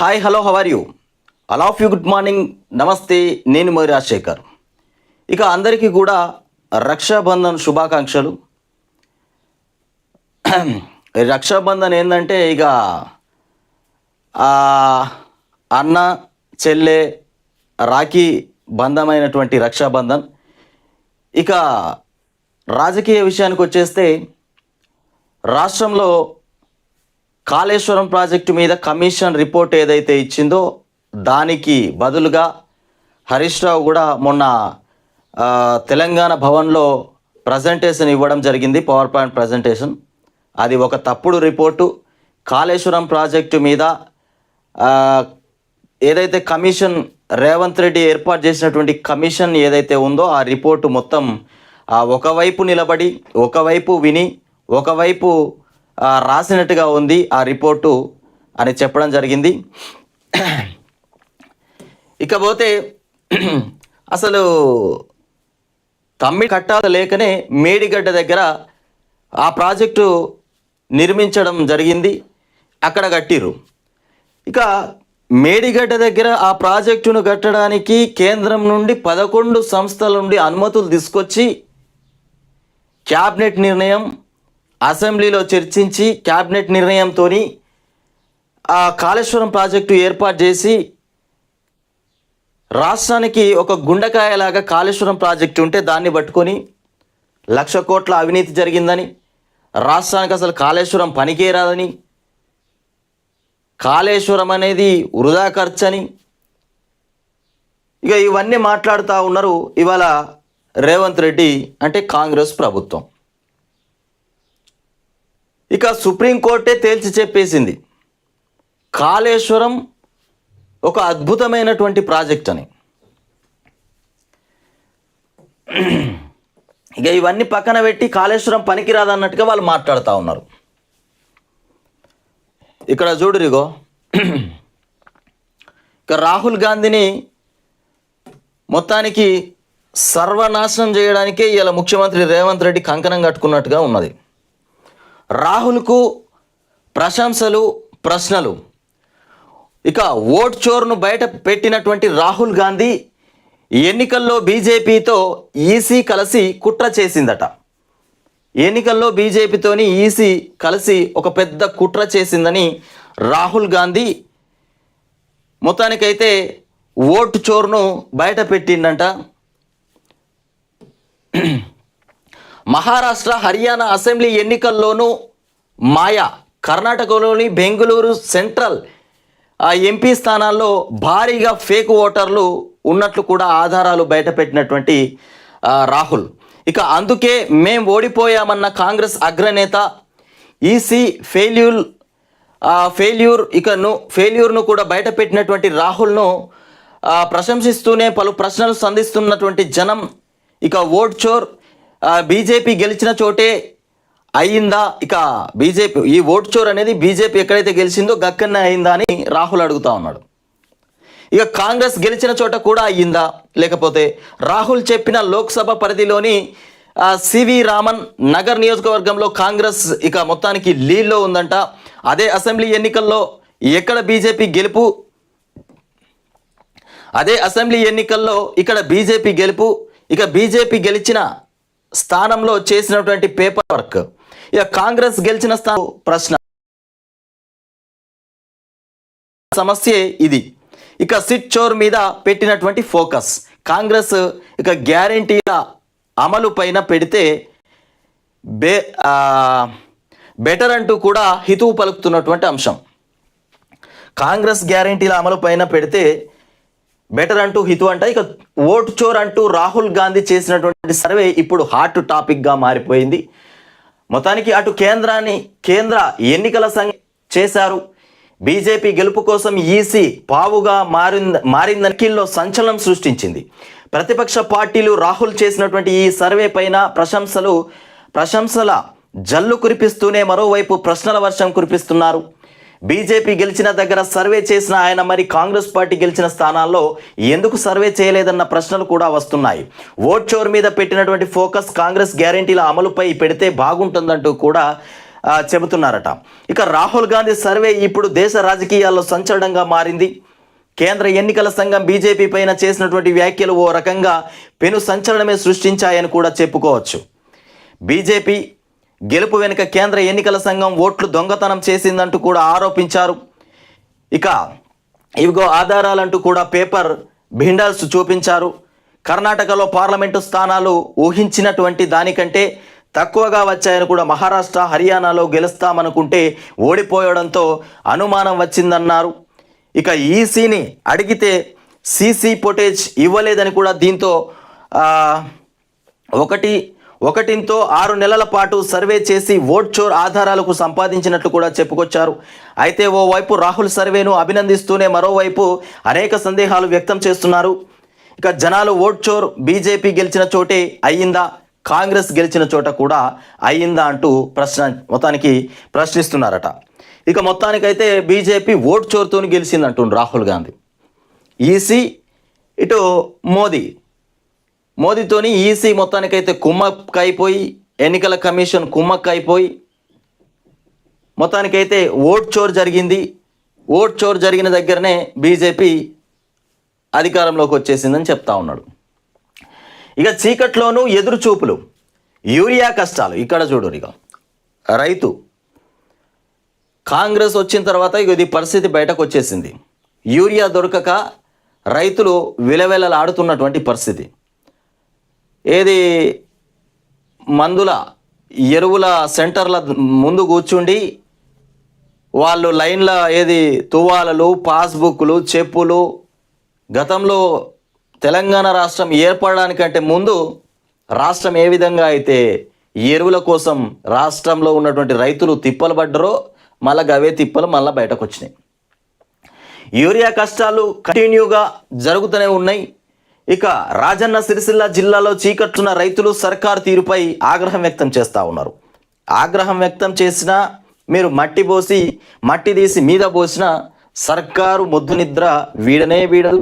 Hi hello how are you all of you good morning namaste నేను మరి రాజశేఖర్ ఇక అందరికీ కూడా రక్షాబంధన్ శుభాకాంక్షలు. రక్షాబంధన్ ఏంటంటే ఇక అన్న చెల్లె రాఖీ బంధమైనటువంటి రక్షాబంధన్. ఇక రాజకీయ విషయానికి వచ్చేస్తే రాష్ట్రంలో కాళేశ్వరం ప్రాజెక్టు మీద కమిషన్ రిపోర్ట్ ఏదైతే ఇచ్చిందో దానికి బదులుగా హరీష్ రావు కూడా మొన్న తెలంగాణ భవన్లో ప్రజెంటేషన్ ఇవ్వడం జరిగింది పవర్ పాయింట్ ప్రజెంటేషన్ అది ఒక తప్పుడు రిపోర్టు. కాళేశ్వరం ప్రాజెక్టు మీద ఏదైతే కమిషన్ రేవంత్ రెడ్డి ఏర్పాటు చేసినటువంటి కమిషన్ ఏదైతే ఉందో ఆ రిపోర్టు మొత్తం ఒకవైపు నిలబడి ఒకవైపు విని ఒకవైపు రాసినట్టుగా ఉంది ఆ రిపోర్టు అని చెప్పడం జరిగింది. ఇకపోతే అసలు తమ్మి కట్టాల లేకనే మేడిగడ్డ దగ్గర ఆ ప్రాజెక్టు నిర్మించడం జరిగింది. అక్కడ కట్టిర్రు. ఇక మేడిగడ్డ దగ్గర ఆ ప్రాజెక్టును కట్టడానికి కేంద్రం నుండి పదకొండు సంస్థల నుండి అనుమతులు తీసుకొచ్చి క్యాబినెట్ నిర్ణయం అసెంబ్లీలో చర్చించి క్యాబినెట్ నిర్ణయంతో ఆ కాళేశ్వరం ప్రాజెక్టు ఏర్పాటు చేసి రాష్ట్రానికి ఒక గుండకాయలాగా కాళేశ్వరం ప్రాజెక్టు ఉంటే దాన్ని పట్టుకొని లక్ష కోట్ల అవినీతి జరిగిందని రాష్ట్రానికి అసలు కాళేశ్వరం పనికే రాదని కాళేశ్వరం అనేది వృధా ఖర్చు అని ఇక ఇవన్నీ మాట్లాడుతూ ఉన్నారు ఇవాళ రేవంత్ రెడ్డి అంటే కాంగ్రెస్ ప్రభుత్వం. ఇక సుప్రీంకోర్టే తేల్చి చెప్పేసింది. కాళేశ్వరం ఒక అద్భుతమైనటువంటి ప్రాజెక్ట్ అని. ఇక ఇవన్నీ పక్కన పెట్టి కాళేశ్వరం పనికిరాదన్నట్టుగా వాళ్ళు మాట్లాడుతూ ఉన్నారు. ఇక్కడ చూడురిగో ఇక రాహుల్ గాంధీని మొత్తానికి సర్వనాశనం చేయడానికే ఇలా ముఖ్యమంత్రి రేవంత్ రెడ్డి కంకణం కట్టుకున్నట్టుగా ఉన్నది. రాహుల్కు ప్రశంసలు ప్రశ్నలు. ఇక ఓట్ చోర్ను బయట పెట్టినటువంటి రాహుల్ గాంధీ ఎన్నికల్లో బీజేపీతో ఈసీ కలిసి కుట్ర చేసిందట. ఎన్నికల్లో బీజేపీతోని ఈసీ కలిసి ఒక పెద్ద కుట్ర చేసిందని రాహుల్ గాంధీ మొత్తానికైతే ఓటు చోర్ను బయట పెట్టిండంట. మహారాష్ట్ర హర్యానా అసెంబ్లీ ఎన్నికల్లోనూ మాయా కర్ణాటకలోని బెంగళూరు సెంట్రల్ ఎంపీ స్థానాల్లో భారీగా ఫేక్ ఓటర్లు ఉన్నట్లు కూడా ఆధారాలు బయటపెట్టినటువంటి రాహుల్. ఇక అందుకే మేం ఓడిపోయామన్న కాంగ్రెస్ అగ్రనేత ఈసీ ఫెయిల్యూర్ ఫెయిల్యూర్ ఇకను ఫెయిల్యూర్ను కూడా బయటపెట్టినటువంటి రాహుల్ను ప్రశంసిస్తూనే పలు ప్రశ్నలు సంధిస్తున్నటువంటి జనం ఇక ఓట్ చోర్ బీజేపీ గెలిచిన చోటే అయ్యిందా? ఇక బీజేపీ ఈ ఓటు చోర్ అనేది బీజేపీ ఎక్కడైతే గెలిచిందో గక్కనే అయిందా అని రాహుల్ అడుగుతా ఉన్నాడు. ఇక కాంగ్రెస్ గెలిచిన చోట కూడా అయ్యిందా? లేకపోతే రాహుల్ చెప్పిన లోక్సభ పరిధిలోని సివి రామన్ నగర్ నియోజకవర్గంలో కాంగ్రెస్ ఇక మొత్తానికి లీడ్లో ఉందంట. అదే అసెంబ్లీ ఎన్నికల్లో ఎక్కడ బీజేపీ గెలుపు? అదే అసెంబ్లీ ఎన్నికల్లో ఇక్కడ బీజేపీ గెలుపు. ఇక బీజేపీ గెలిచిన స్థానంలో చేసినటువంటి పేపర్ వర్క్ ఇక కాంగ్రెస్ గెలిచిన స్థానం ప్రశ్న. సమస్యే ఇది. ఇక సిట్ చోర్ మీద పెట్టినటువంటి ఫోకస్ కాంగ్రెస్ ఇక గ్యారంటీల అమలు పైన పెడితే బే బెటర్ అంటూ కూడా హితువు పలుకుతున్నటువంటి అంశం. కాంగ్రెస్ గ్యారంటీల అమలు పైన పెడితే బెటర్ అంటూ హితు అంట. ఇక ఓటు చోర్ అంటూ రాహుల్ గాంధీ చేసినటువంటి సర్వే ఇప్పుడు హాట్ టాపిక్గా మారిపోయింది. మొత్తానికి అటు కేంద్రాన్ని కేంద్ర ఎన్నికల సంఘ చేశారు. బీజేపీ గెలుపు కోసం ఈసీ పావుగా మారింద మారిందనికిల్లో సంచలనం సృష్టించింది. ప్రతిపక్ష పార్టీలు రాహుల్ చేసినటువంటి ఈ సర్వే పైన ప్రశంసలు ప్రశంసల జల్లు కురిపిస్తూనే మరోవైపు ప్రశ్నల వర్షం కురిపిస్తున్నారు. బీజేపీ గెలిచిన దగ్గర సర్వే చేసిన ఆయన మరి కాంగ్రెస్ పార్టీ గెలిచిన స్థానాల్లో ఎందుకు సర్వే చేయలేదన్న ప్రశ్నలు కూడా వస్తున్నాయి. ఓట్ చోర్ మీద పెట్టినటువంటి ఫోకస్ కాంగ్రెస్ గ్యారంటీల అమలుపై పెడితే బాగుంటుందంటూ కూడా చెబుతున్నారట. ఇక రాహుల్ గాంధీ సర్వే ఇప్పుడు దేశ రాజకీయాల్లో సంచలనంగా మారింది. కేంద్ర ఎన్నికల సంఘం బీజేపీ పైన చేసినటువంటి వ్యాఖ్యలు ఓ రకంగా పెను సంచలనమే సృష్టించాయని కూడా చెప్పుకోవచ్చు. బీజేపీ గెలుపు వెనుక కేంద్ర ఎన్నికల సంఘం ఓట్లు దొంగతనం చేసిందంటూ కూడా ఆరోపించారు. ఇక ఇవిగో ఆధారాలంటూ కూడా పేపర్ భిండాల్స్ చూపించారు. కర్ణాటకలో పార్లమెంటు స్థానాలు ఊహించినటువంటి దానికంటే తక్కువగా వచ్చాయని కూడా మహారాష్ట్ర హర్యానాలో గెలుస్తామనుకుంటే ఓడిపోయడంతో అనుమానం వచ్చిందన్నారు. ఇక ఈసీని అడిగితే సీసీ ఫుటేజ్ ఇవ్వలేదని కూడా దీంతో ఒకటి ఒకటింతో ఆరు నెలల పాటు సర్వే చేసి ఓట్ చోర్ ఆధారాలకు సంపాదించినట్లు కూడా చెప్పుకొచ్చారు. అయితే ఓవైపు రాహుల్ సర్వేను అభినందిస్తూనే మరోవైపు అనేక సందేహాలు వ్యక్తం చేస్తున్నారు. ఇక జనాలు ఓట్ చోర్ బీజేపీ గెలిచిన చోటే అయ్యిందా? కాంగ్రెస్ గెలిచిన చోట కూడా అయ్యిందా అంటూ ప్రశ్న మొత్తానికి ప్రశ్నిస్తున్నారట. ఇక మొత్తానికైతే బీజేపీ ఓట్ గెలిచింది అంటుండ్రు రాహుల్ గాంధీ. ఈసీ ఇటు మోదీ. మోదీతోని ఈసీ మొత్తానికైతే కుమ్మక్కైపోయి ఎన్నికల కమిషన్ కుమ్మక్కైపోయి మొత్తానికైతే ఓట్ చోర్ జరిగింది. ఓట్ చోర్ జరిగిన దగ్గరనే బీజేపీ అధికారంలోకి వచ్చేసిందని చెప్తా ఉన్నాడు. ఇక చీకట్లోనూ ఎదురు చూపులు యూరియా కష్టాలు. ఇక్కడ చూడు ఇక రైతు కాంగ్రెస్ వచ్చిన తర్వాత ఇక ఇది పరిస్థితి బయటకు వచ్చేసింది. యూరియా దొరకక రైతులు విలవెలలాడుతున్నటువంటి పరిస్థితి. ఏది మందుల ఎరువుల సెంటర్ల ముందు కూర్చుండి వాళ్ళు లైన్ల ఏది తువాలలు పాస్బుక్లు చెప్పులు గతంలో తెలంగాణ రాష్ట్రం ఏర్పడడానికంటే ముందు రాష్ట్రం ఏ విధంగా అయితే ఈ ఎరువుల కోసం రాష్ట్రంలో ఉన్నటువంటి రైతులు తిప్పలు పడ్డరో మళ్ళీ గవే తిప్పలు మళ్ళీ బయటకు వచ్చినాయి. యూరియా కష్టాలు కంటిన్యూగా జరుగుతూనే ఉన్నాయి. ఇక రాజన్న సిరిసిల్ల జిల్లాలో చీకట్టున్న రైతులు సర్కారు తీరుపై ఆగ్రహం వ్యక్తం చేస్తూ ఉన్నారు. ఆగ్రహం వ్యక్తం చేసినా మీరు మట్టి పోసి మట్టి తీసి మీద పోసిన సర్కారు మొద్దు నిద్ర వీడనే వీడదు.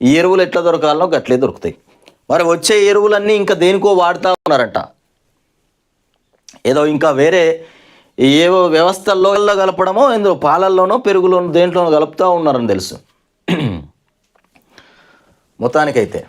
ఈ ఎరువులు ఎట్లా దొరకాలనో గట్లే దొరుకుతాయి. మరి వచ్చే ఎరువులన్నీ ఇంకా దేనికో వాడుతూ ఉన్నారట. ఏదో ఇంకా వేరే ఏవో వ్యవస్థల్లో కలపడమో ఏందో పాలల్లోనో పెరుగులోనో దేంట్లోనో కలుపుతూ ఉన్నారని తెలుసు. మొత్తానికైతే.